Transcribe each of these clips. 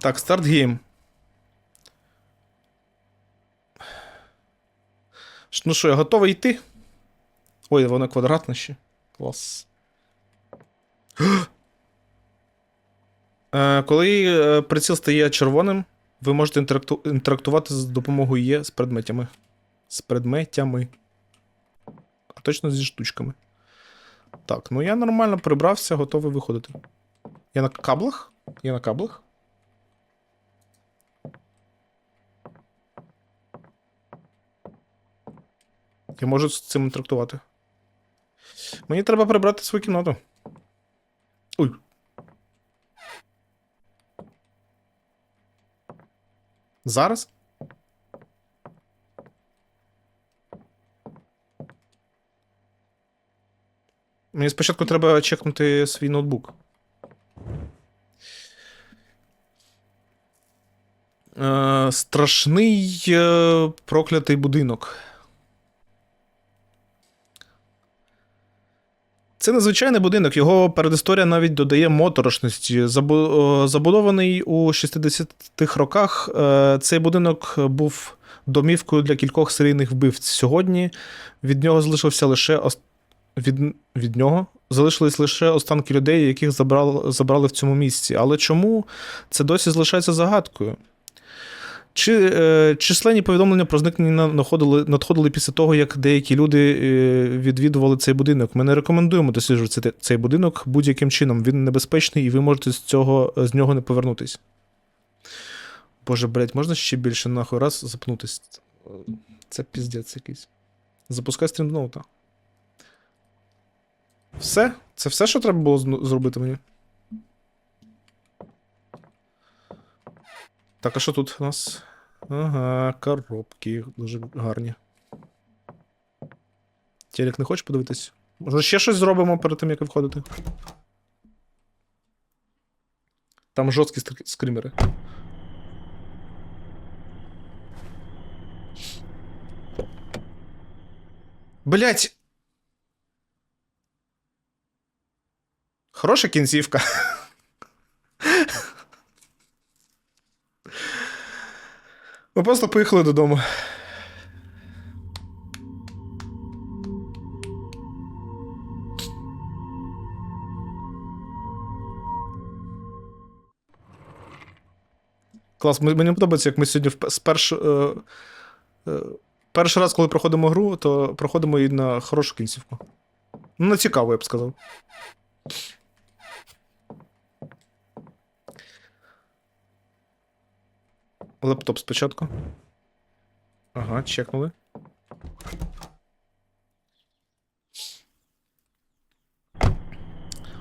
Так, старт гейм. Ну що, я готовий йти? Ой, воно квадратне ще. Клас. Е, коли е, приціл стає червоним, ви можете інтеракту- інтерактувати з допомогою Є з предметями. З предметями. А точно зі штучками. Так, ну я нормально прибрався, готовий виходити. Я на каблах? Я на каблах? Я можу з цим інтерактувати. Мені треба прибрати свою кімнату. Ой. Зараз? Мені спочатку треба чекнути свій ноутбук. Е, страшний е, проклятий будинок. Це незвичайний будинок, його передісторія навіть додає моторошності. Забудований у 60-х роках, е, цей будинок був домівкою для кількох серійних вбивць. Сьогодні від нього залишився лише від, від нього залишились лише останки людей, яких забрали, забрали в цьому місці. Але чому це досі залишається загадкою? Чи е, численні повідомлення про зникнення надходили, надходили після того, як деякі люди е, відвідували цей будинок. Ми не рекомендуємо досліджувати цей- будинок будь-яким чином. Він небезпечний, і ви можете з цього з нього не повернутись. Боже, блядь, можна ще більше нахуй раз запнутись? Це піздець якийсь. Запускай стрімноута. Все? Це все, що треба було зробити мені? Так, а що тут у нас? Ага, коробки дуже гарні. Телек не хочеш подивитись? Може, ще щось зробимо перед тим, як виходити? Там жорсткі скримери. Блять! Хороша кінцівка. Ми просто поїхали додому. Клас, мені подобається, як ми сьогодні вп- е, е, перший раз, коли проходимо гру, то проходимо її на хорошу кінцівку. Ну, цікаво, я б сказав. Лептоп спочатку. Ага, чекнули.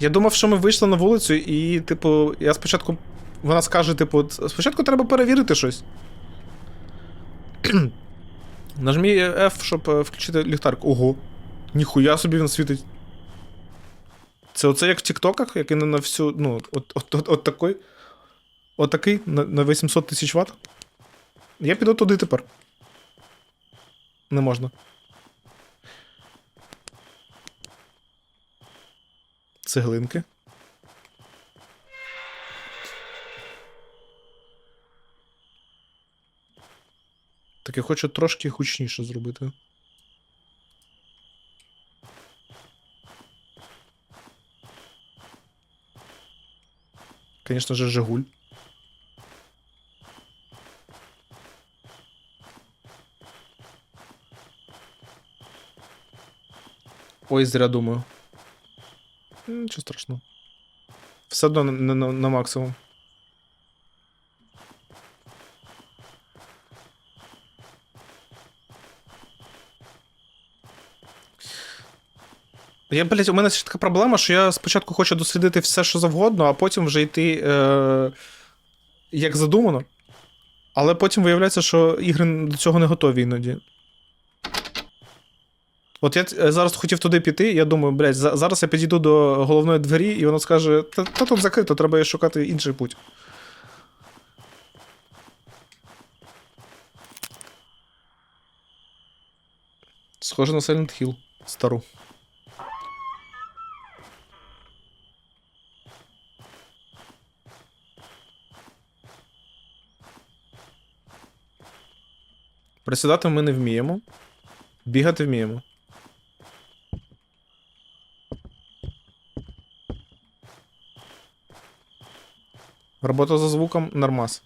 Я думав, що ми вийшли на вулицю, і, типу, я спочатку. Вона скаже, типу, спочатку треба перевірити щось. Нажмі F, щоб е, включити ліхтарку. Ого. Ніхуя собі він світить. Це оце як в Тіктоках, який на на всю. Ну, от, от, от, от такий. От такий на, на 800 тисяч Вт. Я піду туди тепер. Не можна. Цеглинки. Так я хочу трошки гучніше зробити. Конечно же, Жигуль. Ой, зря думаю. Нічого страшного. Все одно на, на, на, максимум. Я, блядь, у мене ще така проблема, що я спочатку хочу дослідити все, що завгодно, а потім вже йти е, як задумано. Але потім виявляється, що ігри до цього не готові іноді. От я е, зараз хотів туди піти, я думаю, блядь, зараз я підійду до головної двері, і воно скаже, та, та тут закрито, треба шукати інший путь. Схоже на Silent Hill, стару. Присідати ми не вміємо. Бігати вміємо. Робота за звуком нормас.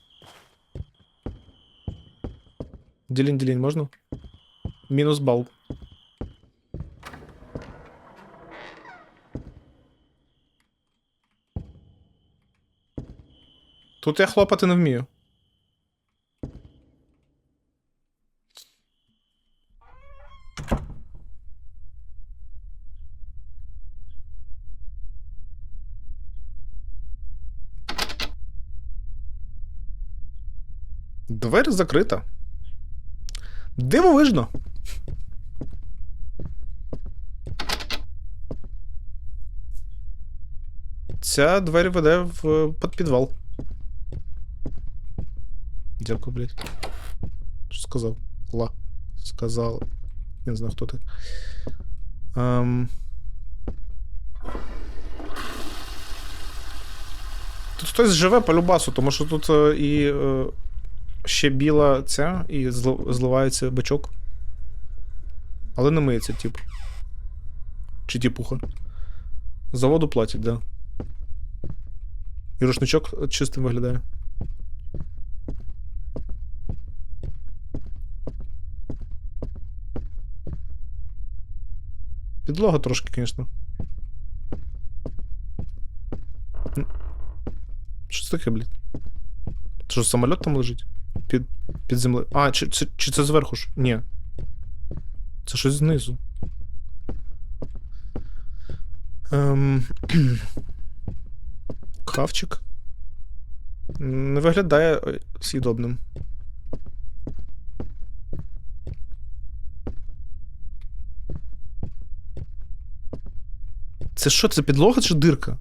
Ділінь, ділінь, можна? Мінус бал. Тут я хлопати не вмію. Двері закрита. Дивовижно. Ця двері веде в е, підвал. Дякую, блядь. Що сказав? Ла. Сказав. Я не знаю, хто ти. Ем... Тут хтось живе по любасу, тому що тут е, і е, ще біла ця, і зливається бачок. Але не миється, тип. Чи тіпуха. За воду платять, да. І рушничок чистим виглядає. Підлога трошки, звісно. Що це таке? Це що, самоліт там лежить? Під, під землею. А, чи, чи, чи це зверху ж? Ні. Це щось знизу. Ем... Хавчик. Не виглядає е, съїдобним. Це що, це підлога чи дирка?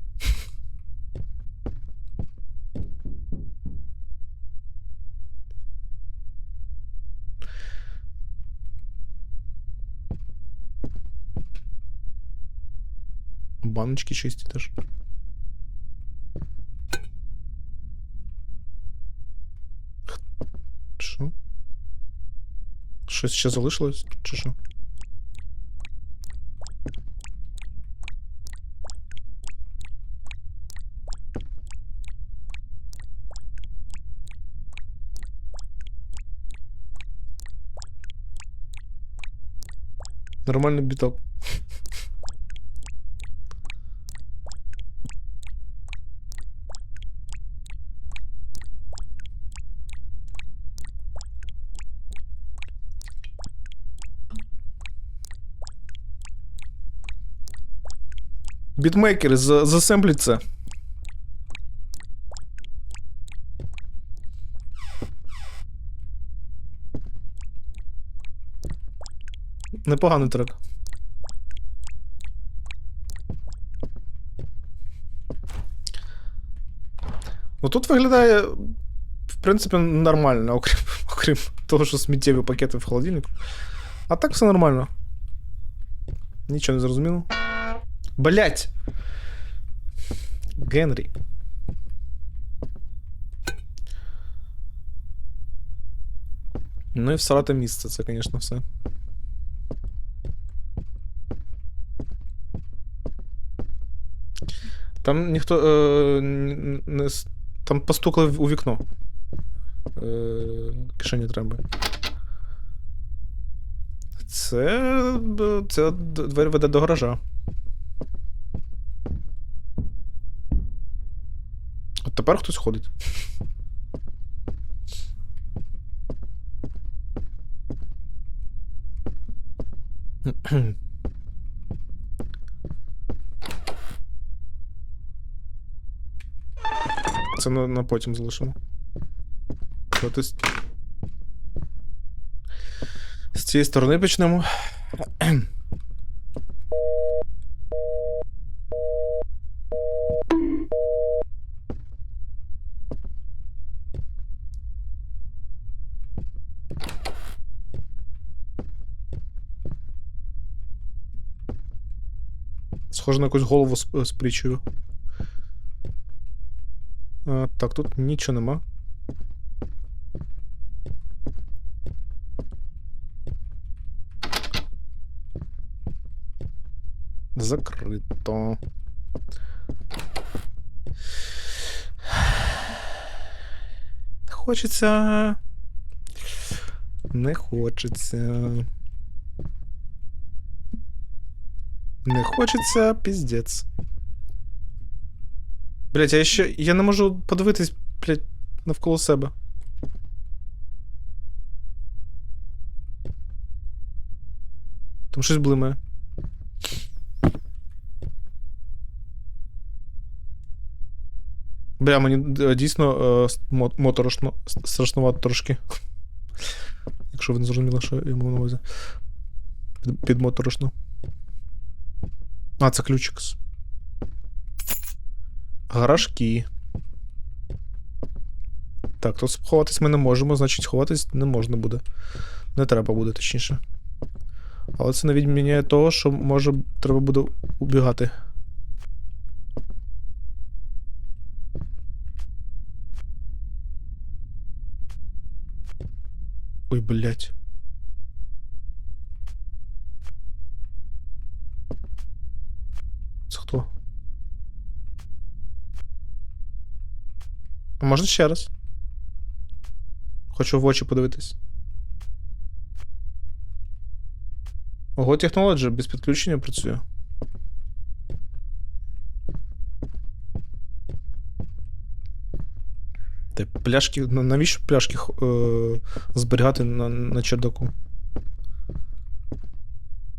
Баночки чисті теж. Х- Що? Щось ще залишилось, чи що? Нормальний. Бітмейкери, за- засемпліть. Непоганий трек. Ну тут виглядає, в принципі, нормально, окрім, окрім того, що сміттєві пакети в холодильнику. А так все нормально. Нічого не зрозуміло. Блять! Генрі. Ну і всрате місце, це, звісно, все. Там ніхто. Е, не, там постукали у вікно. Е, кишені треба. Це. Це двері веде до гаража. Тепер хтось ходить. Це на, на потім залишимо. З цієї сторони почнемо. схоже на якусь голову з, з притчею. А, Так, тут нічого нема. Закрито. Хочеться. Не хочеться. Не хочеться, піздець. Блять, я ще. Я не можу подивитись, блять, навколо себе. Там щось блимає. Бля, мені е, дійсно е, с- мо- моторошно, с- страшнувато трошки. Якщо ви не зрозуміли, що я мав на увазі. Під, під моторошно. А, це ключик. Гаражки. Так, тут сховатись ми не можемо, значить сховатись не можна буде. Не треба буде, точніше. Але це не відміняє того, що може треба буде убігати. Ой, блядь. Це хто? А можна ще раз? Хочу в очі подивитись. Ого, технологія без підключення працює. Та пляшки. Навіщо пляшки е, зберігати на, на чердаку?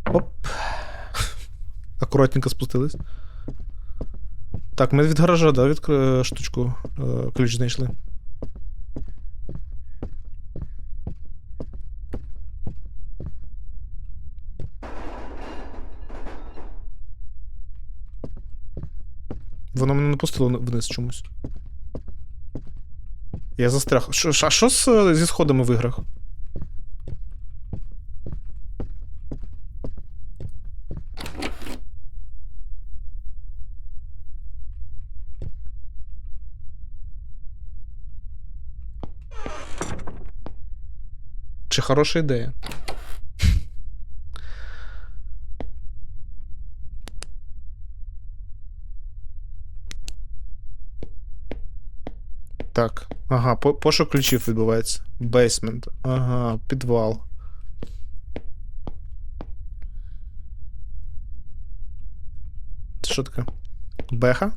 Оп. Акуратненько спустились. Так, ми від гаража, да, від е, штучку е, ключ знайшли. Воно мене не пустило вниз чомусь. Я застряг. Що, а що з, зі сходами в іграх? Чи хороша ідея? Так. Ага, по- пошук ключів відбувається. Бейсмент. Ага, підвал. Це що таке? Беха?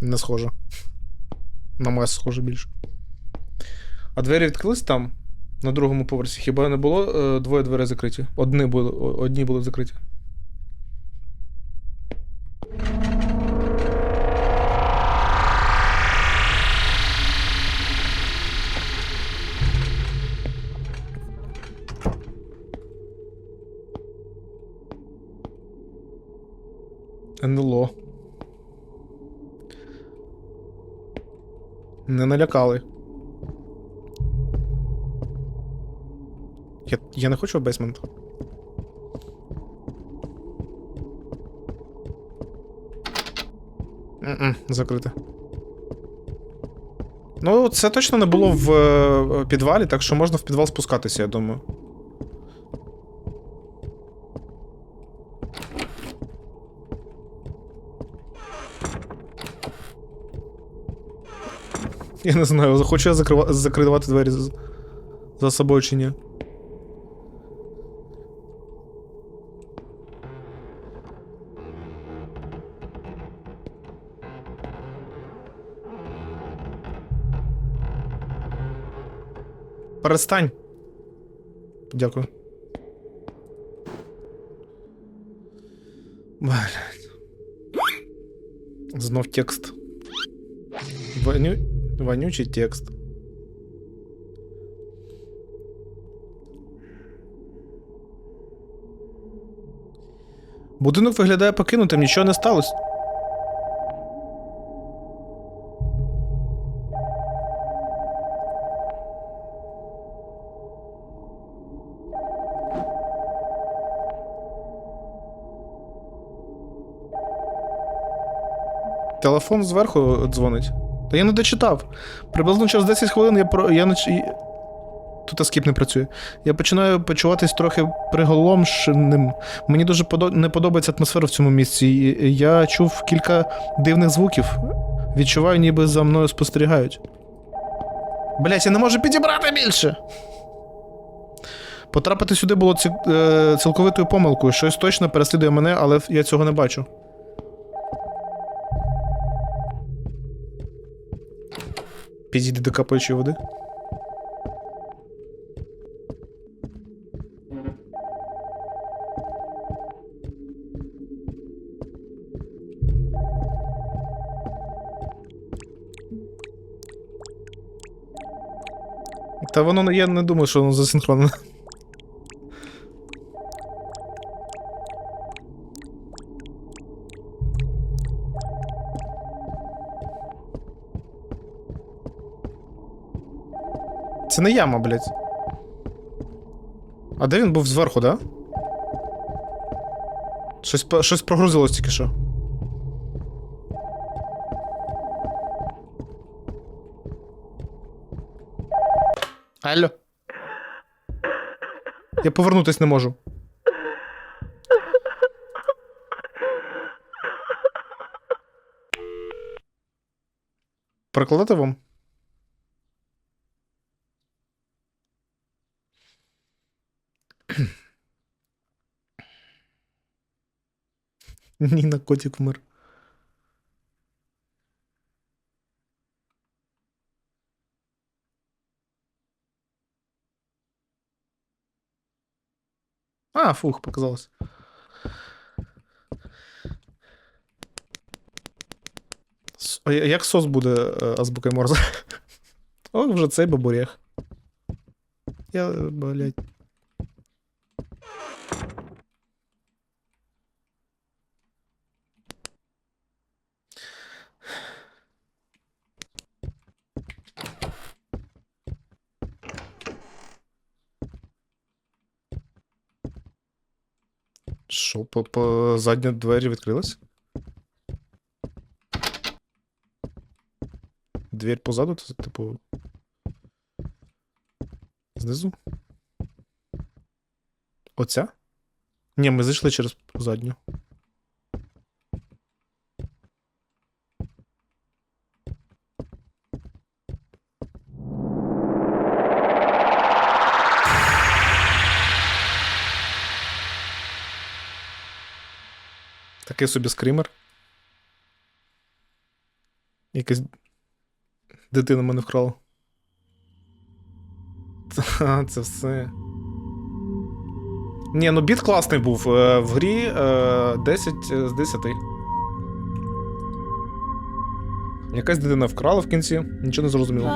Не схоже. На мес схоже більше. А двері відкрились там? На другому поверсі. Хіба не було е, двоє дверей закриті? Одні були, одні були закриті. Не налякали. Я, я не хочу в бейсмент. М-м, закрите. Ну, це точно не було в е, підвалі, так що можна в підвал спускатися, я думаю. Я не знаю, захочу я закрива... закривати двері за... за собою чи ні. Перестань. Дякую. Блядь. Знов текст. Воню... Вонючий текст. Будинок виглядає покинутим, нічого не сталося. Телефон зверху дзвонить. Та я не дочитав. Приблизно через 10 хвилин я про. Я тут аскіп не працює. Я починаю почуватись трохи приголомшеним. Мені дуже не подобається атмосфера в цьому місці. Я чув кілька дивних звуків. Відчуваю, ніби за мною спостерігають. Блять, я не можу підібрати більше. Потрапити сюди було е, цілковитою помилкою. Щось точно переслідує мене, але я цього не бачу. Підійди до капаючої води. Та воно не- я не думаю, що воно засинхронне. Не яма, блядь. А де він був зверху, да? Щось, щось прогрузилось тільки що. Алло. Я повернутись не можу. Перекладати вам? Ніна котик вмер. А, фух, показалось. А як сос буде е, азбукою Морзе? О, вже цей бабурєх. Я, блядь. Що, по, по задня двері відкрилась? Дверь позаду, це, типу. Знизу? Оця? Ні, ми зайшли через задню. Такий собі скример. Якась дитина мене вкрала. Це все. Ні, ну біт класний був. Е, В грі е, 10 з 10. Якась дитина вкрала в кінці, нічого не зрозуміло.